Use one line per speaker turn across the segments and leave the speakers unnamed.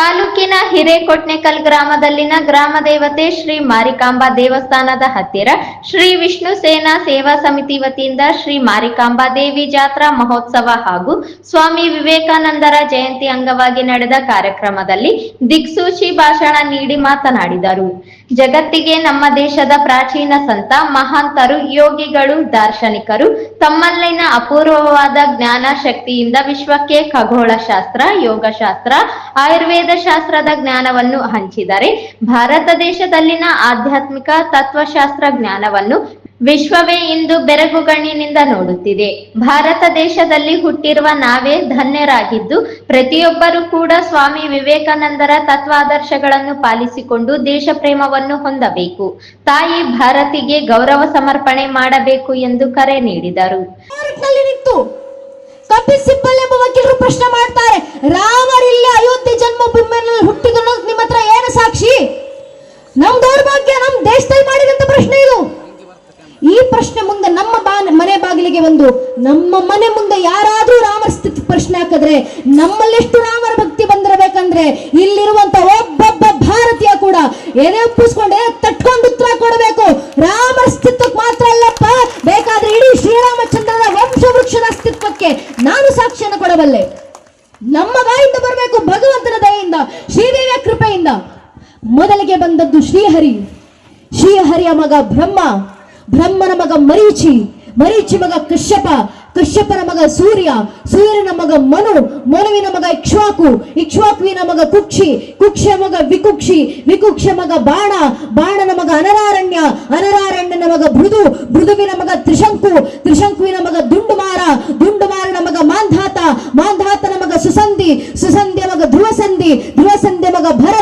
ತಾಲೂಕಿನ ಹಿರೇಕೊಟ್ನೆಕಲ್ ಗ್ರಾಮದಲ್ಲಿನ ಗ್ರಾಮ ದೇವತೆ ಶ್ರೀ ಮಾರಿಕಾಂಬಾ ದೇವಸ್ಥಾನದ ಹತ್ತಿರ ಶ್ರೀ ವಿಷ್ಣು ಸೇನಾ ಸೇವಾ ಸಮಿತಿ ವತಿಯಿಂದ ಶ್ರೀ ಮಾರಿಕಾಂಬಾ ದೇವಿ ಜಾತ್ರಾ ಮಹೋತ್ಸವ ಹಾಗೂ ಸ್ವಾಮಿ ವಿವೇಕಾನಂದರ ಜಯಂತಿ ಅಂಗವಾಗಿ ನಡೆದ ಕಾರ್ಯಕ್ರಮದಲ್ಲಿ ದಿಕ್ಸೂಚಿ ಭಾಷಣ ನೀಡಿ ಮಾತನಾಡಿದರು. ಜಗತ್ತಿಗೆ ನಮ್ಮ ದೇಶದ ಪ್ರಾಚೀನ ಸಂತ, ಮಹಾಂತರು, ಯೋಗಿಗಳು, ದಾರ್ಶನಿಕರು, ತಮ್ಮಲ್ಲಿನ ಅಪೂರ್ವವಾದ ಜ್ಞಾನ ಶಕ್ತಿಯಿಂದ ವಿಶ್ವಕ್ಕೆ ಖಗೋಳ ಶಾಸ್ತ್ರ, ಯೋಗಶಾಸ್ತ್ರ, ಆಯುರ್ವೇದ ಶಾಸ್ತ್ರದ ಜ್ಞಾನವನ್ನು ಹಂಚಿದರೆ, ಭಾರತ ದೇಶದಲ್ಲಿನ ಆಧ್ಯಾತ್ಮಿಕ ತತ್ವಶಾಸ್ತ್ರ ಜ್ಞಾನವನ್ನು ವಿಶ್ವವೇ ಇಂದು ಬೆರಗುಗಣ್ಣಿನಿಂದ ನೋಡುತ್ತಿದೆ. ಭಾರತ ದೇಶದಲ್ಲಿ ಹುಟ್ಟಿರುವ ನಾವೇ ಧನ್ಯರಾಗಿದ್ದು, ಪ್ರತಿಯೊಬ್ಬರೂ ಕೂಡ ಸ್ವಾಮಿ ವಿವೇಕಾನಂದರ ತತ್ವಾದರ್ಶಗಳನ್ನು ಪಾಲಿಸಿಕೊಂಡು ದೇಶ ಪ್ರೇಮವನ್ನು ಹೊಂದಬೇಕು. ತಾಯಿ ಭಾರತಿಗೆ ಗೌರವ ಸಮರ್ಪಣೆ ಮಾಡಬೇಕು ಎಂದು ಕರೆ ನೀಡಿದರು.
ಪ್ರಶ್ನೆ ಮಾಡ್ತಾರೆ ರಾಮರಿಲ್ಲ ಅಯೋಧ್ಯೆ ಜನ್ಮಭೂಮಿಯಲ್ಲಿ ಬಾಗಿಲಿಗೆ ಬಂದು ನಮ್ಮ ಮನೆ ಮುಂದೆ ಯಾರಾದ್ರೂ ರಾಮರ ಸ್ಥಿತಿ ಪ್ರಶ್ನೆ ಹಾಕಿದ್ರೆ ನಮ್ಮಲ್ಲೆಷ್ಟು ರಾಮರ ಭಕ್ತಿ ಬಂದಿರಬೇಕಂದ್ರೆ ಇಲ್ಲಿರುವಂತ ಒಬ್ಬೊಬ್ಬ ಭಾರತೀಯ ಕೂಡ ಏನೇ ಒಪ್ಪಿಸ್ಕೊಂಡು ತಟ್ಕೊಂಡು ಉತ್ತರ ಕೊಡಬೇಕು. ರಾಮರ ಸ್ಥಿತ್ವಕ್ಕೆ ಮಾತ್ರ ಅಲ್ಲಪ್ಪ. ಬೇಕಾದ್ರೆ ಇಡೀ ಶ್ರೀರಾಮಚಂದ್ರನ ವಂಶ ವೃಕ್ಷದ ಅಸ್ತಿತ್ವಕ್ಕೆ ನಾನು ಸಾಕ್ಷಿಯನ್ನು ಕೊಡಬಲ್ಲೆ. ನಮ್ಮ ಬಾಯಿಂದ ಬರಬೇಕು ಭಗವಂತನ ದಯೆಯಿಂದ ಶ್ರೀದೇವಿಯ ಕೃಪೆಯಿಂದ. ಮೊದಲಿಗೆ ಬಂದದ್ದು ಶ್ರೀಹರಿ. ಶ್ರೀಹರಿಯ ಮಗ ಬ್ರಹ್ಮ. ಬ್ರಹ್ಮನ ಮಗ ಮರೀಚಿ. ಮರೀಚಿ ಮಗ ಕಶ್ಯಪ, ಕಶ್ಯಪನ ಮಗ ಸೂರ್ಯ, ಸೂರ್ಯನ ಮಗ ಮನು, ಮನುವಿನ ಮಗ ಇಕ್ಷ್ವಾಕು, ಇಕ್ಷ್ವಾಕುವಿನ ಮಗ ಕುಕ್ಷಿ ಕುಕ್ಷ ಮಗ ವಿಕುಕ್ಷಿ ವಿಕುಕ್ಷ ಮಗ ಬಾಣ, ಬಾಣನ ಮಗ ಅನರಾರಣ್ಯ, ಅನರಾರಣ್ಯನ ಮಗ ಮೃದು, ಮೃದುವಿನ ಮಗ ತ್ರಿಶಂಕು, ತ್ರಿಶಂಕುವಿನ ಮಗ ದುಂಡುಮಾರ, ದುಂಡುಮಾರನ ಮಗ ಮಾಂಧಾತ, ಮಾಂಧಾತನ ಮಗ ಸುಸಂಧಿ, ಸುಸಂಧಿಯ ಮಗ ಧ್ರುವಸಂಧಿ, ಧ್ರುವಸಂಧಿಯ ಮಗ ಮಗ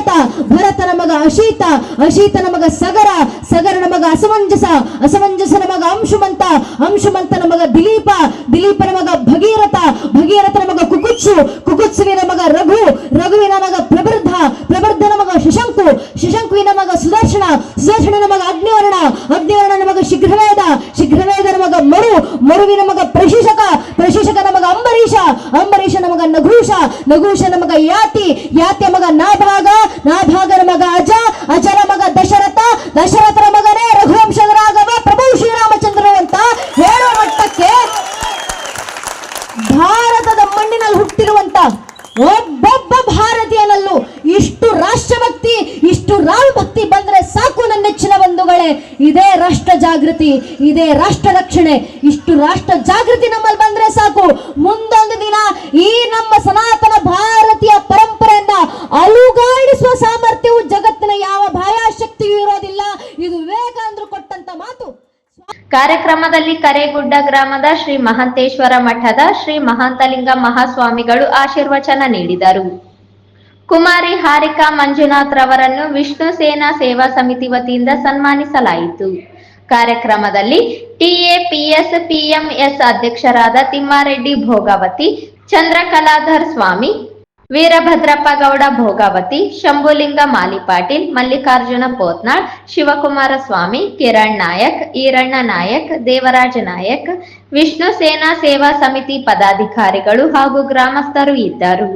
ಅಶೀತ ಅಶೀತ ನಮಗ ಸಗರ ಸಗರ ನಮಗ ಅಸಮಂಜಸ ಅಸಮಂಜಸನ ಮಗ ಅಂಶುಮಂತ ಅಂಶುಮಂತನ ಮಗ ದಿಲೀಪ ದಿಲೀಪನ ಮಗ ಭಗೀರಥ ಭಗೀರಥನ ಮಗ ಕುಕುತ್ಸು ಕುಕುತ್ಸುವಿನ ನಮಗ ರಘು, ರಘುವಿನ ನಮಗ ಪ್ರಬರ್ಧ ಪ್ರಬರ್ಧನ ಮಗ ಶಶಂಕು, ಶಶಂಕುವಿನ ನಮಗ ಸುದರ್ಶನ ಸುದರ್ಶನನ ಮಗ ಅಗ್ನಿವರ್ಣ ಅಗ್ನಿವರ್ಣನ ನಮಗ ಶೀಘ್ರವೇದ ಶೀಘ್ರವೇದನ ಮಗ ಮರು, ಮರುವಿನ ಮಗ ಪ್ರಶಿಷಕ ಅಂಬರೀಷನ ಮಗ ನಘೂಷ ನಘೂಷನ ಮಗ ಯಾತಿ ಯಾತಿಯ ಮಗ ನಾಭಾಗ ನಾಭಾಗನ ಮಗ ಅಜ ಅಜರ ಮಗ ದಶರಥ ದಶರಥನ ಮಗನೇ ರಘುವಂಶದ ರಾಘವ ಜಾಗೃತಿ ಇದೇ ರಾಷ್ಟ್ರ ರಕ್ಷಣೆ. ಇಷ್ಟು ರಾಷ್ಟ್ರ ಜಾಗೃತಿ ನಮ್ಮಲ್ಲಿ ಬಂದ್ರೆ ಸಾಕು. ಮುಂದೊಂದು ದಿನ ಈ ನಮ್ಮ ಸನಾತನ ಭಾರತೀಯ ಪರಂಪರೆಯನ್ನ ಅಲುಗಾಡಿಸುವ ಸಾಮರ್ಥ್ಯವು ಜಗತ್ತಿನ ಯಾವ ಭಾಯಾಶಕ್ತಿಯೂ ಇರೋದಿಲ್ಲ. ಇದು ವಿವೇಕಾನಂದರು ಕೊಟ್ಟಂತ ಮಾತು.
ಕಾರ್ಯಕ್ರಮದಲ್ಲಿ ಕರೇಗುಡ್ಡ ಗ್ರಾಮದ ಶ್ರೀ ಮಹಂತೇಶ್ವರ ಮಠದ ಶ್ರೀ ಮಹಾಂತಲಿಂಗ ಮಹಾಸ್ವಾಮಿಗಳು ಆಶೀರ್ವಚನ ನೀಡಿದರು. ಕುಮಾರಿ ಹಾರಿಕಾ ಮಂಜುನಾಥ್ ರವರನ್ನು ವಿಷ್ಣು ಸೇನಾ ಸೇವಾ ಸಮಿತಿ ವತಿಯಿಂದ ಸನ್ಮಾನಿಸಲಾಯಿತು. ಕಾರ್ಯಕ್ರಮದಲ್ಲಿ ಟಿಎಪಿಎಸ್ ಪಿಎಂಎಸ್ ಅಧ್ಯಕ್ಷರಾದ ತಿಮ್ಮಾರೆಡ್ಡಿ ಭೋಗಾವತಿ, ಚಂದ್ರಕಲಾಧರ್ ಸ್ವಾಮಿ, ವೀರಭದ್ರಪ್ಪ ಗೌಡ ಭೋಗಾವತಿ, ಶಂಭುಲಿಂಗ ಮಾಲಿಪಾಟೀಲ್, ಮಲ್ಲಿಕಾರ್ಜುನ ಪೋತ್ನಾಳ್, ಶಿವಕುಮಾರ ಸ್ವಾಮಿ, ಕಿರಣ್ ನಾಯಕ್, ಈರಣ್ಣ ನಾಯಕ್, ದೇವರಾಜ ನಾಯಕ್, ವಿಷ್ಣು ಸೇನಾ ಸೇವಾ ಸಮಿತಿ ಪದಾಧಿಕಾರಿಗಳು ಹಾಗೂ ಗ್ರಾಮಸ್ಥರು ಇದ್ದರು.